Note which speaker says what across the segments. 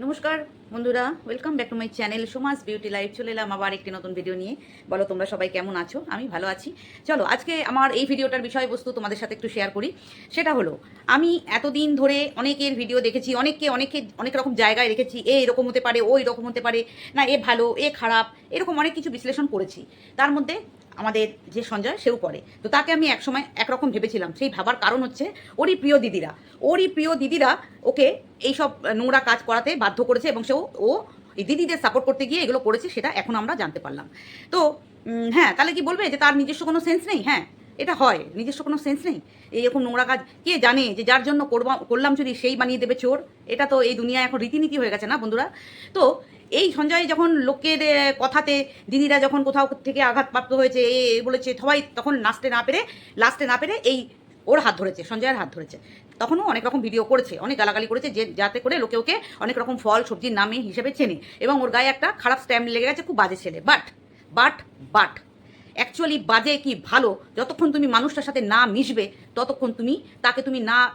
Speaker 1: নমস্কার। বন্ধুরা welcome back to my channel Soma's beauty life চলে এলাম আবার একটি নতুন ভিডিও নিয়ে। বলো, তোমরা সবাই কেমন আছো? আমি ভালো আছি। চলো, আজকে আমার এই ভিডিওটার বিষয়বস্তু তোমাদের সাথে একটু শেয়ার করি। সেটা হলো, আমি এতদিন ধরে অনেকের ভিডিও দেখেছি, অনেককে অনেকে অনেক রকম জায়গায় রেখেছি, এ এরকম হতে পারে, ও এরকম হতে পারে, না, এ ভালো, এ খারাপ, এরকম অনেক কিছু বিশ্লেষণ করেছি। তার মধ্যে আমাদের যে সঞ্জয়, সেও পড়ে তো তাকে আমি একসময় একরকম ভেবেছিলাম, সেই ভাবার কারণ হচ্ছে ওরই প্রিয় দিদিরা। ওরই প্রিয় দিদিরা ওকে এইসব নোংরা কাজ করাতে বাধ্য করেছে এবং সেও ও দিদিদের সাপোর্ট করতে গিয়ে এগুলো করেছে, সেটা এখন আমরা জানতে পারলাম। তো হ্যাঁ তাহলে কি বলবে যে তার নিজস্ব কোনো সেন্স নেই? হ্যাঁ এটা হয়, নিজস্ব কোনো সেন্স নেই? এইরকম নোংরা কাজ, কে জানে যে যার জন্য করবা, করলাম যদি সেই বানিয়ে দেবে চোর? এটা তো এই দুনিয়ায় এখন রীতিনীতি হয়ে গেছে না বন্ধুরা? তো, এই সঞ্জয় যখন লোকের কথাতে দিদিরা যখন কোথাও থেকে আঘাতপ্রাপ্ত হয়েছে, এ বলেছে সবাই তখন নাচতে না পেরে লাস্টে না পেরে এই ওর হাত ধরেছে, সঞ্জয়ের হাত ধরেছে। তখনও অনেক রকম ভিডিও করেছে, অনেক গালাগালি করেছে, যে যাতে করে লোকে ওকে অনেক রকম ফল, সবজির নামে হিসেবে চেনে এবং ওর গায়ে একটা খারাপ স্ট্যাম্প লেগে গেছে, খুব বাজে ছেলে। বাট বাট বাট অ্যাকচুয়ালি বাজে কি ভালো? যতক্ষণ তুমি মানুষটার সাথে না মিশবে, ততক্ষণ তুমি, তাকে তুমি না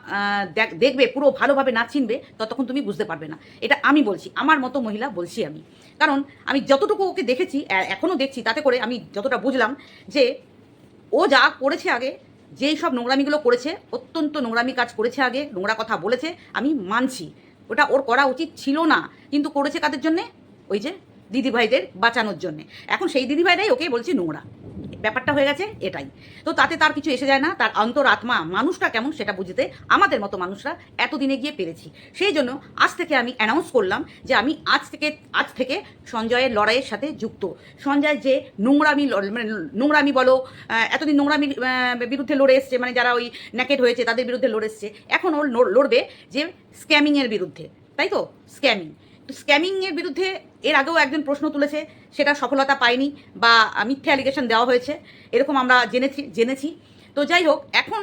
Speaker 1: দেখ- দেখবে, পুরো ভালোভাবে না চিনবে, ততক্ষণ তুমি বুঝতে পারবে না। এটা আমি বলছি, আমার মতো মহিলা বলছি আমি। কারণ আমি যতটুকু ওকে দেখেছি এখনও দেখছি, তাতে করে আমি যতটা বুঝলাম যে ও যা করেছে আগে যেই সব নোংরামিগুলো করেছে, অত্যন্ত নোংরামি কাজ করেছে আগে, নোংরা কথা বলেছে, আমি মানছি। ওটা ওর করা উচিত ছিল না, কিন্তু করেছে কাদের জন্যে? ওই যে দিদিভাইদের বাঁচানোর জন্যে। এখন সেই দিদিভাইরাই ওকে বলছি নোংরা। ব্যাপারটা হয়ে গেছে, এটাই। তো তাতে তার কিছু এসে যায় না, তার অন্তর আত্মা, মানুষটা কেমন সেটা বুঝতে আমাদের মতো মানুষরা এতদিনে গিয়ে পেরেছি। সেই জন্য আজ থেকে আমি অ্যানাউন্স করলাম যে আমি আজ থেকে আজ থেকে সঞ্জয়ের লড়াইয়ের সাথে যুক্ত। সঞ্জয় যে নোংরামি মানে নোংরামি বলো এতদিন নোংরামির বিরুদ্ধে লড়ে এসছে মানে যারা ওই ন্যাকেট হয়েছে তাদের বিরুদ্ধে লড়ে এসছে, এখন ওর লড়- লড়বে যে স্ক্যামিংয়ের বিরুদ্ধে। তাই তো? স্ক্যামিং স্ক্যামিংয়ের বিরুদ্ধে এর আগেও একজন প্রশ্ন তুলেছে, সেটা সফলতা পায়নি বা মিথ্যে অ্যালিগেশন দেওয়া হয়েছে, এরকম আমরা জেনেছি জেনেছি। তো যাই হোক, এখন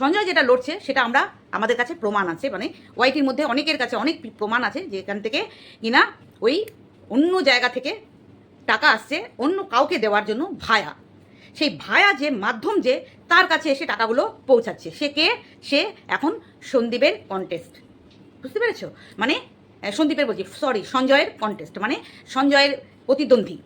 Speaker 1: সঞ্জয় যেটা লড়ছে, সেটা আমরা আমাদের কাছে প্রমাণ আছে মানে ওয়াইটির মধ্যে অনেকের কাছে অনেক প্রমাণ আছে যে এখান থেকে কিনা ওই অন্য জায়গা থেকে টাকা আসছে, অন্য কাউকে দেওয়ার জন্য ভায়া। সেই ভায়া যে মাধ্যম যে, তার কাছে এসে টাকাগুলো পৌঁছাচ্ছে। সে কে? সে এখন সন্দীপের কন্টেস্ট বুঝতে পেরেছ? মানে সন্দীপের বলছি সরি সঞ্জয়ের কন্টেস্ট মানে সঞ্জয়ের প্রতিদ্বন্দ্বী।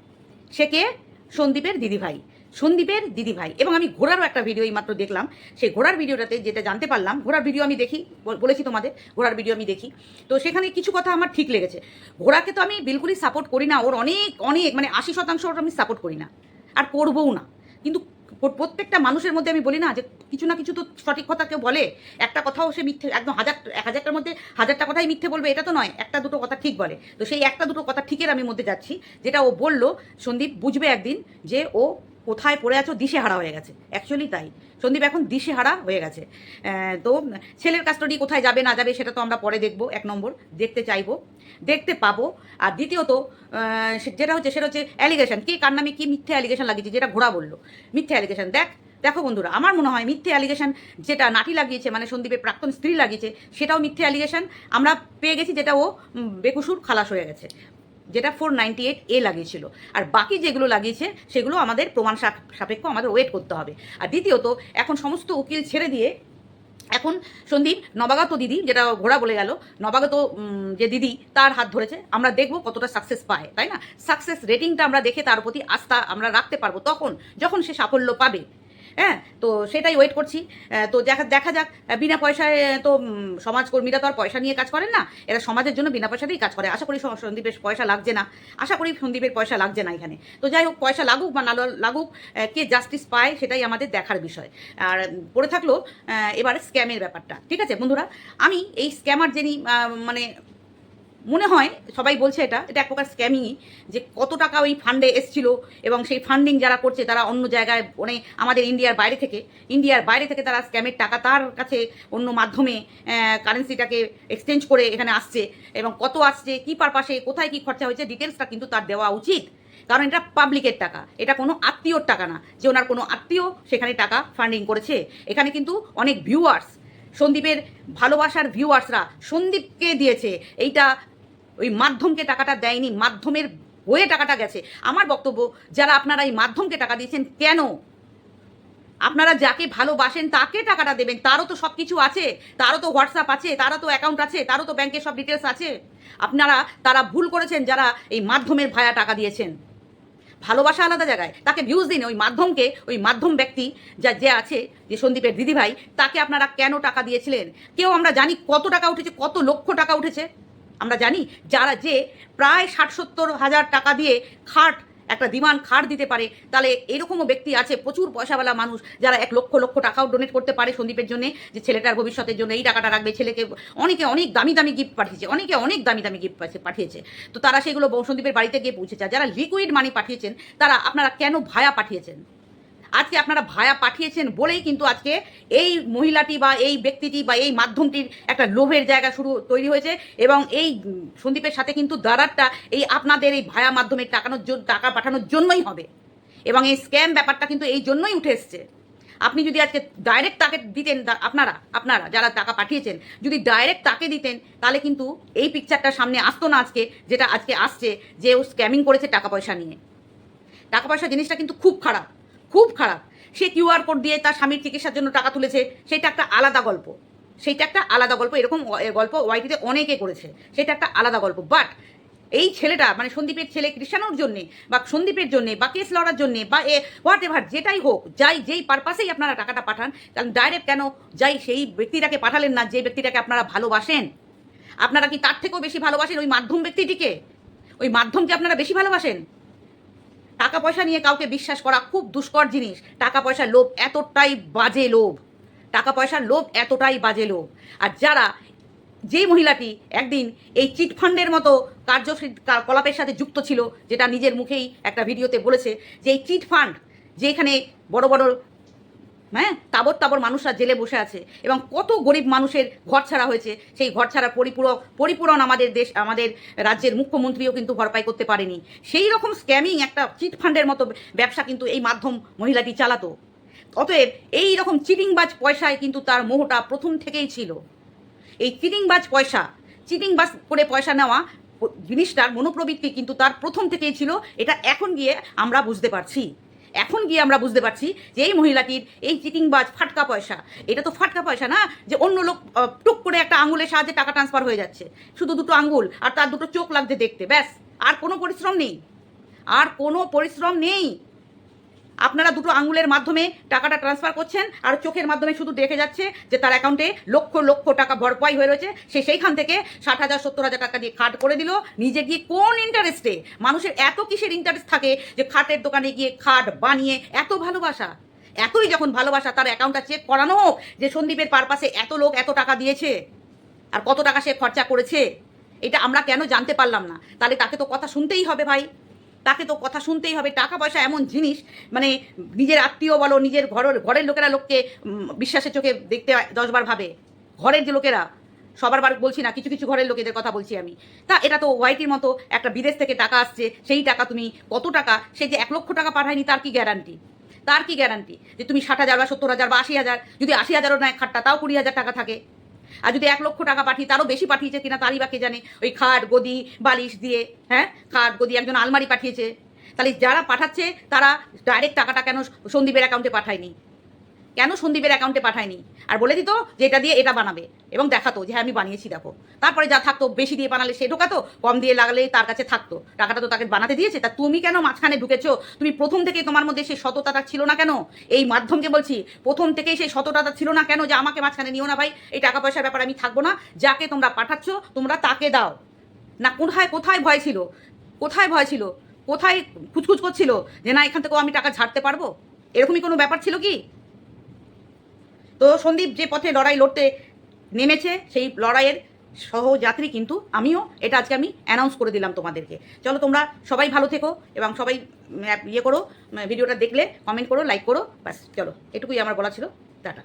Speaker 1: সে কে? সন্দীপের দিদিভাই। সন্দীপের দিদিভাই। এবং আমি ঘোড়ারও একটা ভিডিও মাত্র দেখলাম। সেই ঘোড়ার ভিডিওটাতে যেটা জানতে পারলাম, ঘোড়ার ভিডিও আমি দেখি বলেছি তোমাদের, ঘোড়ার ভিডিও আমি দেখি। তো সেখানে কিছু কথা আমার ঠিক লেগেছে। ঘোড়াকে তো আমি বিলকুলই সাপোর্ট করি না, ওর অনেক অনেক মানে আশি শতাংশ ওর আমি সাপোর্ট করি না। আর করবও না। কিন্তু প্রত্যেকটা মানুষের মধ্যে আমি বলি না যে কিছু না কিছু তো সঠিক কথা কেউ বলে। একটা কথাও সে মিথ্যে, একদম হাজার, এক হাজারটার মধ্যে হাজারটা কথাই মিথ্যে বলবে, এটা তো নয়, একটা দুটো কথা ঠিক বলে। তো সেই একটা দুটো কথা ঠিকের আমি মধ্যে যাচ্ছি, যেটা ও বলল, সন্দীপ বুঝবে একদিন যে ও কোথায় পড়ে আছো দিশে হারা হয়ে গেছে। অ্যাকচুয়ালি তাই। সন্দীপ, এখন দিশে হারা হয়ে গেছে। তো ছেলের কাস্টডি কোথায় যাবে, না যাবে, সেটা তো আমরা পরে দেখব। এক নম্বর, দেখতে চাইব, দেখতে পাবো। আর দ্বিতীয়ত যেটা হচ্ছে, সেটা হচ্ছে অ্যালিগেশন কে, কার নামে কী মিথ্যে অ্যালিগেশন লাগিয়েছে, যেটা ঘোড়া বলল। মিথ্যে অ্যালিগেশন দেখ, দেখো বন্ধুরা, আমার মনে হয় মিথ্যে অ্যালিগেশন যেটা নাটি লাগিয়েছে মানে সন্দীপের প্রাক্তন স্ত্রী লাগিয়েছে, সেটাও মিথ্যে অ্যালিগেশন আমরা পেয়ে গেছি যেটা ও বেকুসুর খালাস হয়ে গেছে। যেটা ফোর নাইনটি এইট এ লাগিয়েছিল। আর বাকি যেগুলো লাগিয়েছে, সেগুলো আমাদের প্রমাণ সাপেক্ষ আমাদের ওয়েট করতে হবে। আর দ্বিতীয়ত, এখন সমস্ত উকিল ছেড়ে দিয়ে, এখন সন্দীপ, নবাগত দিদি, যেটা ঘোড়া বলে গেল, নবাগত যে দিদি, তার হাত ধরেছে। আমরা দেখব কতটা সাকসেস পায়, তাই না? সাকসেস রেটিংটা আমরা দেখে তার প্রতি আস্থা আমরা রাখতে পারব তখন, যখন সে সাফল্য পাবে। হ্যাঁ তো সেটাই ওয়েট করছি। তো দেখা দেখা যাক। বিনা পয়সায় তো সমাজকর্মীরা তো আর পয়সা নিয়ে কাজ করেন না। এরা সমাজের জন্য বিনা পয়সাতেই কাজ করে। আশা করি সন্দীপের পয়সা লাগছে না। আশা করি সন্দীপের পয়সা লাগছে না এখানে। তো যাই হোক, পয়সা লাগুক বা না লাগুক কে জাস্টিস পায় সেটাই আমাদের দেখার বিষয়। আর পড়ে থাকল এবার স্ক্যামের ব্যাপারটা। ঠিক আছে বন্ধুরা? আমি এই স্ক্যামার যিনি মানে মনে হয়, সবাই বলছে এটা এটা এক প্রকার স্ক্যামিংই যে কত টাকা ওই ফান্ডে এসছিল এবং সেই ফান্ডিং যারা করছে তারা অন্য জায়গায় মানে আমাদের ইন্ডিয়ার বাইরে থেকে ইন্ডিয়ার বাইরে থেকে তারা স্ক্যামের টাকা তার কাছে অন্য মাধ্যমে কারেন্সিটাকে এক্সচেঞ্জ করে এখানে আসছে এবং কত আসছে, কী পারপাসে কোথায় কী খরচা হয়েছে ডিটেলসটা কিন্তু তার দেওয়া উচিত। কারণ এটা পাবলিকের টাকা, এটা কোনো আত্মীয়র টাকা না, যে ওনার কোনো আত্মীয় সেখানে টাকা ফান্ডিং করেছে। এখানে কিন্তু অনেক ভিউয়ার্স সন্দীপের ভালোবাসার ভিউয়ার্সরা সন্দীপকে দিয়েছে, এইটা ওই মাধ্যমকে টাকাটা দেয়নি, মাধ্যমের হয়ে টাকাটা গেছে। আমার বক্তব্য, যারা আপনারা এই মাধ্যমকে টাকা দিয়েছেন, কেন? আপনারা যাকে ভালোবাসেন, তাকে টাকাটা দেবেন। তারও তো সব কিছু আছে, তারও তো হোয়াটসঅ্যাপ আছে, তারও তো অ্যাকাউন্ট আছে, তারও তো ব্যাংকের সব ডিটেলস আছে। আপনারা, তারা ভুল করেছেন যারা এই মাধ্যমের ভায়া টাকা দিয়েছেন। ভালোবাসা আলাদা জায়গায়। তাকে ভিউজ দিন, ওই মাধ্যমকে, ওই মাধ্যম ব্যক্তি যা, যে আছে, যে সন্দীপের দিদিভাই, তাকে আপনারা কেন টাকা দিয়েছিলেন? কেউ আমরা জানি কত টাকা উঠেছে, কত লক্ষ টাকা উঠেছে? আমরা জানি যারা যে প্রায় ষাট সত্তর হাজার টাকা দিয়ে খাট, একটা ডিমান্ড খাট দিতে পারে, তাহলে এরকমও ব্যক্তি আছে, প্রচুর পয়সাওয়ালা মানুষ যারা এক লক্ষ লক্ষ টাকাও ডোনেট করতে পারে সন্দীপের জন্য, যে ছেলেটার ভবিষ্যতের জন্য এই টাকাটা রাখবে, ছেলেকে অনেকে অনেক দামি দামি গিফট পাঠিয়েছে, অনেকে অনেক দামি দামি গিফট পাঠিয়েছে তো তারা সেগুলো সন্দীপের বাড়িতে গিয়ে পৌঁছেছে যারা লিকুইড মানি পাঠিয়েছেন, তারা আপনারা কেন ভায়া পাঠিয়েছেন? আজকে আপনারা ভায়া পাঠিয়েছেন বলেই কিন্তু আজকে এই মহিলাটি বা এই ব্যক্তিটি বা এই মাধ্যমটির একটা লোভের জায়গা শুরু তৈরি হয়েছে এবং এই সন্দীপের সাথে কিন্তু দাঁড়ারটা এই আপনাদের এই ভায়া মাধ্যমে টাকানোর জন্য টাকা পাঠানোর জন্যই হবে। এবং এই স্ক্যাম ব্যাপারটা কিন্তু এই জন্যই উঠে এসছে। আপনি যদি আজকে ডাইরেক্ট তাকে দিতেন আপনারা আপনারা যারা টাকা পাঠিয়েছেন, যদি ডাইরেক্ট তাকে দিতেন, তাহলে কিন্তু এই পিকচারটা সামনে আসতো না আজকে, যেটা আজকে আসছে যে ও স্ক্যামিং করেছে টাকা পয়সা নিয়ে। টাকা পয়সা জিনিসটা কিন্তু খুব খারাপ। খুব খারাপ। সে কিউআর কোড দিয়ে তার স্বামীর চিকিৎসার জন্য টাকা তুলেছে, সেটা একটা আলাদা গল্প। সেইটা একটা আলাদা গল্প, এরকম গল্প ওয়াইটিতে অনেকে করেছে, সেটা একটা আলাদা গল্প। বাট এই ছেলেটা মানে সন্দীপের ছেলে কৃষ্ণানোর জন্যে বা সন্দীপের জন্যে বা কেস লড়ার জন্যে বা এ হোয়াট এভার যেটাই হোক, যাই, যেই পারপাসেই আপনারা টাকাটা পাঠান, কারণ ডাইরেক্ট কেন যাই সেই ব্যক্তিটাকে পাঠালেন না, যে ব্যক্তিটাকে আপনারা ভালোবাসেন? আপনারা কি তার থেকেও বেশি ভালোবাসেন ওই মাধ্যম ব্যক্তিটিকে? ওই মাধ্যমকে আপনারা বেশি ভালোবাসেন? টাকা পয়সা নিয়ে কাউকে বিশ্বাস করা খুব দুষ্কর জিনিস। টাকা পয়সার লোভ এতটাই বাজে লোভ। টাকা পয়সার লোভ এতটাই বাজে লোভ। আর যারা, যেই মহিলাটি একদিন এই চিট ফান্ডের মতো কার্যকলাপের সাথে যুক্ত ছিল, যেটা নিজের মুখেই একটা ভিডিওতে বলেছে, যে এই চিট ফান্ড, যেখানে বড় বড় হ্যাঁ? তাবর তাবর মানুষরা জেলে বসে আছে এবং কত গরিব মানুষের ঘর ছাড়া হয়েছে। সেই ঘর ছাড়া পরিপূরক পরিপূরণ আমাদের দেশ আমাদের রাজ্যের মুখ্যমন্ত্রীও কিন্তু ভরপাই করতে পারেনি। সেই রকম স্ক্যামিং একটা চিট ফান্ডের মতো ব্যবসা কিন্তু এই মাধ্যম মহিলাটি চালাতো। অতএব এই রকম চিটিংবাজ পয়সায় কিন্তু তার মোহটা প্রথম থেকেই ছিল। এই চিটিংবাজ পয়সা চিটিংবাজ করে পয়সা নেওয়া জিনিসটার মনোপ্রবৃত্তি কিন্তু তার প্রথম থেকেই ছিল। এটা এখন গিয়ে আমরা বুঝতে পারছি। এখন গিয়ে আমরা বুঝতে পারছি যে এই মহিলাটির এই চিটিংবাজ ফাটকা পয়সা। এটা তো ফাটকা পয়সা না, যে অন্য লোক টুক করে একটা আঙুলের সাহায্যে টাকা ট্রান্সফার হয়ে যাচ্ছে। শুধু দুটো আঙ্গুল আর তার দুটো চোখ লাগছে দেখতে, ব্যাস। আর কোনো পরিশ্রম নেই। আর কোনো পরিশ্রম নেই। আপনারা দুটো আঙুলের মাধ্যমে টাকাটা ট্রান্সফার করছেন আর চোখের মাধ্যমে শুধু দেখে যাচ্ছে যে তার অ্যাকাউন্টে লক্ষ লক্ষ টাকা ভরপাই হয়ে রয়েছে। সে সেইখান থেকে ষাট হাজার, সত্তর হাজার টাকা দিয়ে খাট করে দিল। নিজে গিয়ে কোন ইন্টারেস্টে মানুষের এত কিসের ইন্টারেস্ট থাকে যে খাটের দোকানে গিয়ে খাট বানিয়ে এত ভালোবাসা? এতই যখন ভালোবাসা তার অ্যাকাউন্টটা চেক করানো হোক যে সন্দীপের পারপাসে এত লোক এত টাকা দিয়েছে আর কত টাকা সে খরচা করেছে, এটা আমরা কেন জানতে পারলাম না? তাহলে তাকে তো কথা শুনতেই হবে ভাই। তাকে তো কথা শুনতেই হবে টাকা পয়সা এমন জিনিস মানে নিজের আত্মীয় বলো, নিজের ঘরের ঘরের লোকেরা লোককে বিশ্বাসের চোখে দেখতে দশবার ভাবে। ঘরের যে লোকেরা, সবার বার বলছি না, কিছু কিছু ঘরের লোকেদের কথা বলছি আমি। তা এটা তো ওয়াইটির মতো একটা বিদেশ থেকে টাকা আসছে, সেই টাকা তুমি কত টাকা, সে যে এক লক্ষ টাকা পাঠায়নি, তার কি গ্যারান্টি তার কি গ্যারান্টি যে তুমি ষাট হাজার বা সত্তর হাজার বা আশি হাজার, যদি আশি হাজারও নেয় খাটটা, তাও কুড়ি হাজার টাকা থাকে। আর যদি এক লক্ষ টাকা পাঠিয়ে তারও বেশি পাঠিয়েছে কিনা তারই বা কে জানে? ওই খাট, গদি, বালিশ দিয়ে হ্যাঁ? খাট, গদি একজন আলমারি পাঠিয়েছে। তাহলে যারা পাঠাচ্ছে তারা ডাইরেক্ট টাকাটা কেন সন্দীপের অ্যাকাউন্টে পাঠায়নি? কেন সন্দীপের অ্যাকাউন্টে পাঠায়নি? আর বলে দিত যে এটা দিয়ে এটা বানাবে। এবং দেখাতো যে হ্যাঁ আমি বানিয়েছি, দেখো। তারপরে যা থাকতো, বেশি দিয়ে বানালে সে ঢোকাতো, কম দিয়ে লাগালে তার কাছে থাকতো। টাকাটা তো তাকে বানাতে দিয়েছে, তা তুমি কেন মাঝখানে ঢুকেছো? তুমি প্রথম থেকেই তোমার মধ্যে সেই সততাটা ছিল না কেন? এই মাধ্যমকে বলছি, প্রথম থেকেই সেই সততাটা ছিল না কেন? যে আমাকে মাঝখানে নিও না ভাই, এই টাকা পয়সার ব্যাপারে আমি থাকব না। যাকে তোমরা পাঠাচ্ছ, তোমরা তাকে দাও। না, কোথায় কোথায় ভয় ছিল? কোথায় ভয় ছিল? কোথায় খুচখুচ করছিল? যে না, এখান থেকেও আমি টাকা ঝাড়তে পারব? এরকমই কোনো ব্যাপার ছিল কি? তো সন্দীপ যে পথে লড়াই লড়তে নেমেছে, সেই লড়াইয়ের সহযাত্রী কিন্তু আমিও। এটা আজকে আমি অ্যানাউন্স করে দিলাম তোমাদেরকে। চলো তোমরা সবাই ভালো থেকো এবং সবাই ইয়ে করো ভিডিওটা দেখলে কমেন্ট করো লাইক করো, ব্যাস, চলো। এটুকুই আমার বলা ছিল। টাটা।